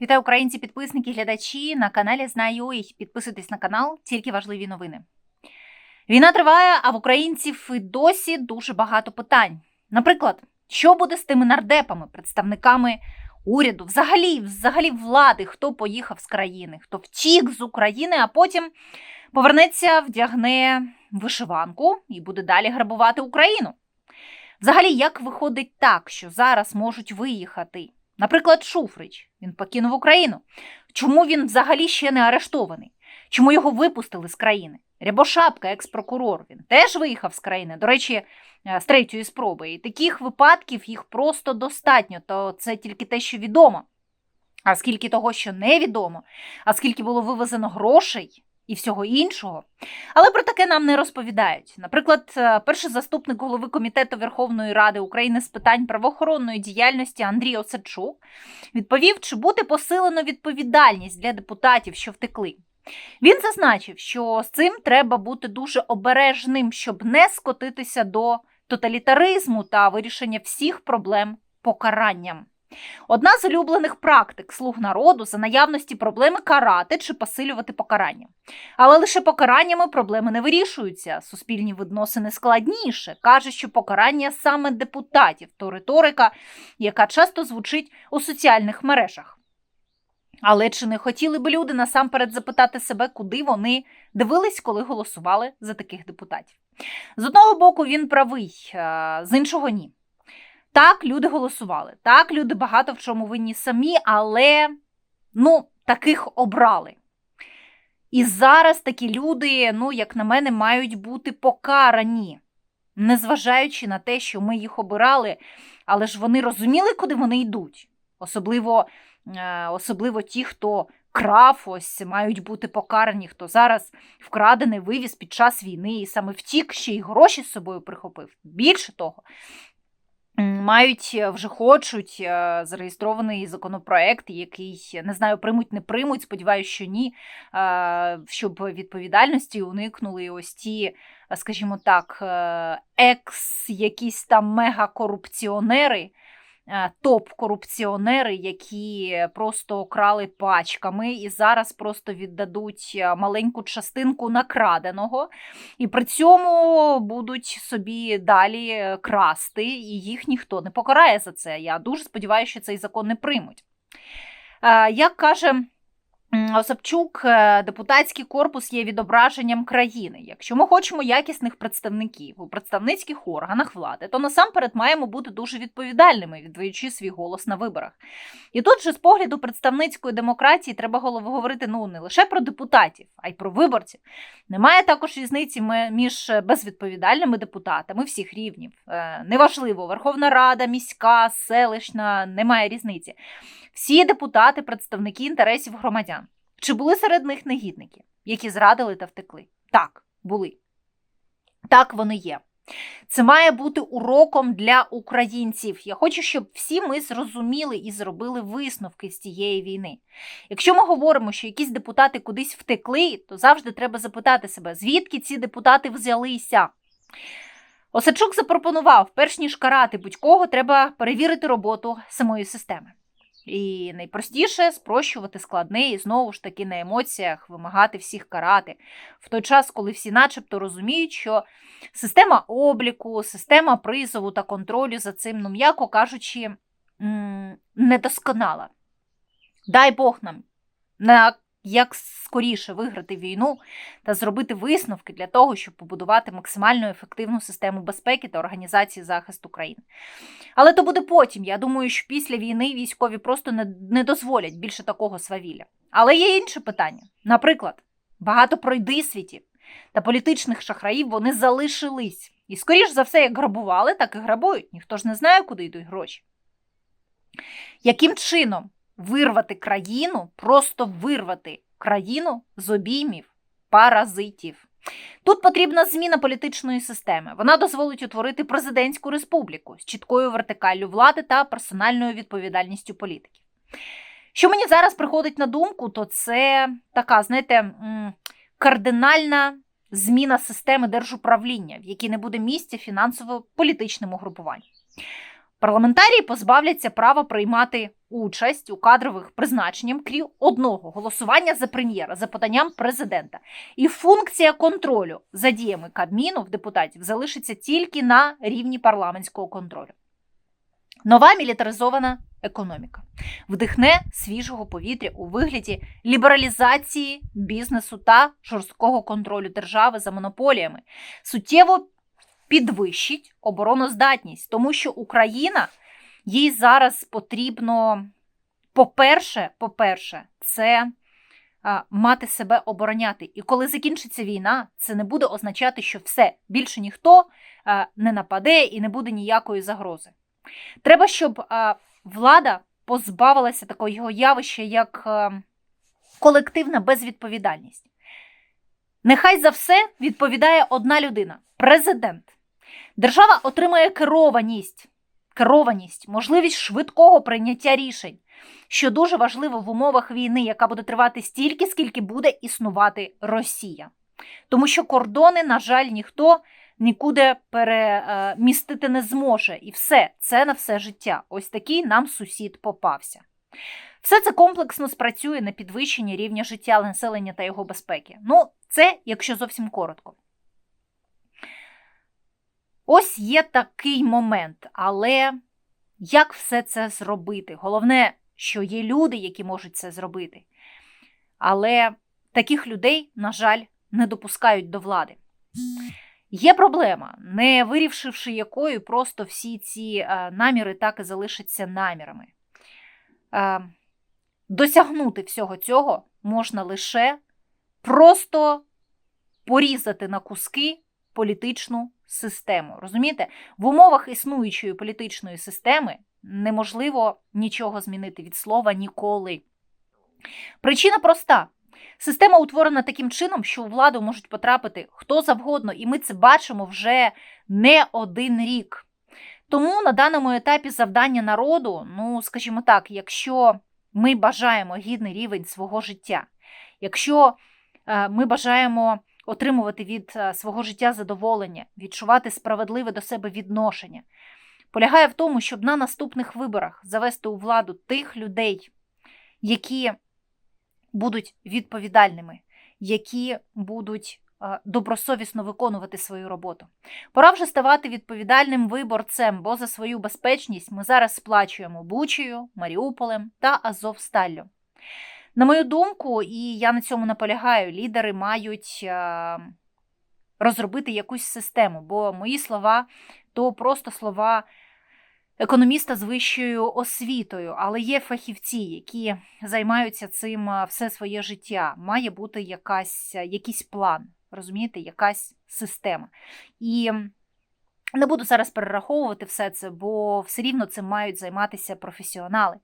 Вітаю українці, підписники, глядачі на каналі Знаю. і Підписуйтесь на канал, тільки важливі новини. Війна триває, а в українців і досі дуже багато питань. Наприклад, що буде з тими нардепами, представниками уряду, взагалі, взагалі влади, хто поїхав з країни, хто втік з України, а потім повернеться, вдягне вишиванку і буде далі грабувати Україну. Взагалі, як виходить так, що зараз можуть виїхати? Наприклад, Шуфрич він покинув Україну. Чому він взагалі ще не арештований? Чому його випустили з країни? Рябошапка, екс-прокурор, він теж виїхав з країни. До речі, е, з третьої спроби. І таких випадків їх просто достатньо, то це тільки те, що відомо. А скільки того, що невідомо, а скільки було вивезено грошей і всього іншого. Але про таке нам не розповідають. Наприклад, е, перший заступник голови комітету Верховної Ради України з питань правоохоронної діяльності Андрій Осадчук відповів, чи буде посилено відповідальність для депутатів, що втекли. Він зазначив, що з цим треба бути дуже обережним, щоб не скотитися до тоталітаризму та вирішення всіх проблем покаранням. Одна з улюблених практик слуг народу за наявності проблеми карати чи посилювати покарання. Але лише покараннями проблеми не вирішуються. Суспільні відносини складніше. Каже, що покарання саме депутатів то риторика, яка часто звучить у соціальних мережах. Але чи не хотіли б люди насамперед запитати себе, куди вони дивились, коли голосували за таких депутатів? З одного боку, він правий, з іншого ні. Так, люди голосували. Так, люди багато в чому винні самі, але ну, таких обрали. І зараз такі люди, ну, як на мене, мають бути покарані, незважаючи на те, що ми їх обирали, але ж вони розуміли, куди вони йдуть. Особливо, е, особливо ті, хто крав, ось мають бути покарані, хто зараз вкрадений вивіз під час війни і саме втік, ще й гроші з собою прихопив. Більше того, Мають е, вже хочуть е, зареєстрований законопроект, який не знаю, приймуть, не приймуть. Сподіваюся, що ні. е, Щоб відповідальності уникнули ось ті, скажімо так, екс, якісь там мегакорупціонери, топ-корупціонери, які просто крали пачками і зараз просто віддадуть е, маленьку частинку накраденого, і при цьому будуть собі далі красти, і їх ніхто не покарає за це. Я дуже сподіваюся, що цей закон не приймуть. Як каже Осапчук, е, депутатський корпус є відображенням країни. Якщо ми хочемо якісних представників у представницьких органах влади, то насамперед маємо бути дуже відповідальними, віддаючи свій голос на виборах. І тут же з погляду представницької демократії треба говорити ну не лише про депутатів, а й про виборців. Немає також різниці між безвідповідальними депутатами всіх рівнів. Е, неважливо, Верховна Рада, міська, селищна, немає різниці. Всі депутати, представники інтересів громадян. Чи були серед них негідники, які зрадили та втекли? Так, були. Так вони є. Це має бути уроком для українців. Я хочу, щоб всі ми зрозуміли і зробили висновки з цієї війни. Якщо ми говоримо, що якісь депутати кудись втекли, то завжди треба запитати себе, звідки ці депутати взялися. Осадчук запропонував, перш ніж карати будь-кого, треба перевірити роботу самої системи. І найпростіше спрощувати складне і знову ж таки на емоціях вимагати всіх карати. В той час, коли всі начебто розуміють, що система обліку, система призову та контролю за цим, ну м'яко кажучи, недосконала. Дай Бог нам на як скоріше виграти війну та зробити висновки для того, щоб побудувати максимально ефективну систему безпеки та організації захисту країни. Але то буде потім. Я думаю, що після війни військові просто не, не дозволять більше такого свавілля. Але є інше питання. Наприклад, багато пройдисвітів та політичних шахраїв вони залишились. І, скоріш за все, як грабували, так і грабують. Ніхто ж не знає, куди йдуть гроші. Яким чином вирвати країну, просто вирвати країну з обіймів паразитів. Тут потрібна зміна політичної системи. Вона дозволить утворити президентську республіку з чіткою вертикаллю влади та персональною відповідальністю політиків. Що мені зараз приходить на думку, то це така, знаєте, кардинальна зміна системи держуправління, в якій не буде місця фінансово-політичному групуванню. Парламентарії позбавляться права приймати участь у кадрових призначеннях, крім одного голосування за прем'єра за поданням президента. І функція контролю за діями Кабміну в депутатів залишиться тільки на рівні парламентського контролю. Нова мілітаризована економіка вдихне свіжого повітря у вигляді лібералізації бізнесу та жорсткого контролю держави за монополіями, суттєво підвищить обороноздатність, тому що Україна їй зараз потрібно, по-перше, по-перше, це мати себе обороняти. І коли закінчиться війна, це не буде означати, що все більше ніхто не нападе і не буде ніякої загрози. Треба, щоб влада позбавилася такого явища, як колективна безвідповідальність. Нехай за все відповідає одна людина президент. Держава отримає керованість, керованість, можливість швидкого прийняття рішень, що дуже важливо в умовах війни, яка буде тривати стільки, скільки буде існувати Росія. Тому що кордони, на жаль, ніхто нікуди перемістити не зможе. І все, це на все життя. Ось такий нам сусід попався. Все це комплексно спрацює на підвищення рівня життя населення та його безпеки. Ну, це якщо зовсім коротко. Ось є такий момент, але як все це зробити? Головне, що є люди, які можуть це зробити. Але таких людей, на жаль, не допускають до влади. Є проблема, не вирішивши якої, просто всі ці е, наміри так і залишаться намірами. Е, досягнути всього цього можна лише просто порізати на куски політичну систему. Розумієте, в умовах існуючої політичної системи неможливо нічого змінити від слова ніколи. Причина проста. Система утворена таким чином, що у владу можуть потрапити хто завгодно, і ми це бачимо вже не один рік. Тому на даному етапі завдання народу, ну, скажімо так, якщо ми бажаємо гідний рівень свого життя, якщо е, ми бажаємо отримувати від е, свого життя задоволення, відчувати справедливе до себе відношення, полягає в тому, щоб на наступних виборах завести у владу тих людей, які будуть відповідальними, які будуть е, добросовісно виконувати свою роботу. Пора вже ставати відповідальним виборцем, бо за свою безпечність ми зараз сплачуємо Бучею, Маріуполем та Азовсталлю. На мою думку, і я на цьому наполягаю, лідери мають е, розробити якусь систему, бо мої слова то просто слова економіста з вищою освітою, але є фахівці, які займаються цим е, все своє життя. Має бути якась, е, якийсь план, розумієте, якась система. І не буду зараз перераховувати все це, бо все рівно цим мають займатися професіонали.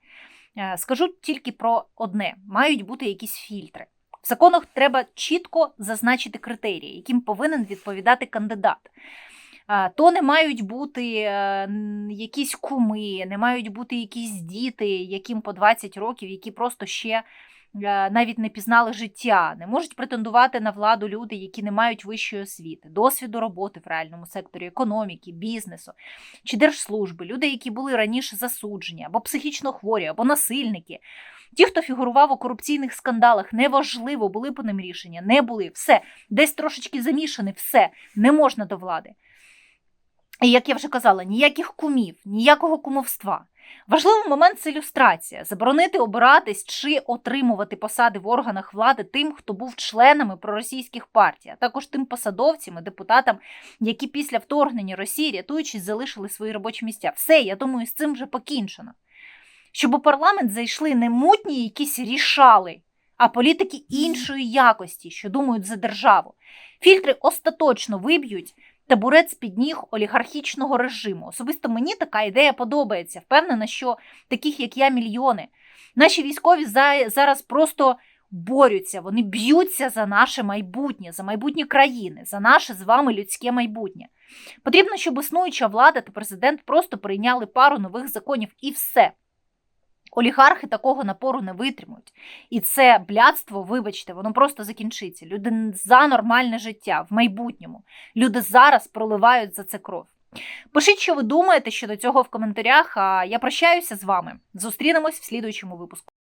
Е, скажу тільки про одне: мають бути якісь фільтри. В законах треба чітко зазначити критерії, яким повинен відповідати кандидат. То не мають бути е, якісь куми, не мають бути якісь діти, яким по 20 років, які просто ще Е, навіть не пізнали життя, не можуть претендувати на владу люди, які не мають вищої освіти, досвіду роботи в реальному секторі економіки, бізнесу чи держслужби, люди, які були раніше засуджені, або психічно хворі, або насильники. Ті, хто фігурував у корупційних скандалах, неважливо, були по ним рішення, не були, все, десь трошечки замішані, все, не можна до влади. І як я вже казала, ніяких кумів, ніякого кумовства. Важливий момент це ілюстрація: заборонити обиратись чи отримувати посади в органах влади тим, хто був членами проросійських партій, а також тим посадовцям і депутатам, які після вторгнення Росії, рятуючись, залишили свої робочі місця. Все, я думаю, з цим вже покінчено. Щоб у парламент зайшли не мутні якісь рішали, а політики іншої якості, що думають за державу. Фільтри остаточно виб'ють табурет з під ніг олігархічного режиму. Особисто мені така ідея подобається. Впевнена, що таких, як я, мільйони. Наші військові зараз просто борються, вони б'ються за наше майбутнє, за майбутнє країни, за наше з вами людське майбутнє. Потрібно, щоб існуюча влада та президент просто прийняли пару нових законів і все. Олігархи такого напору не витримують. І це блядство, вибачте, воно просто закінчиться. Люди за нормальне життя в майбутньому. Люди зараз проливають за це кров. Пишіть, що ви думаєте щодо цього в коментарях. А я прощаюся з вами. Зустрінемось в слідуючому випуску.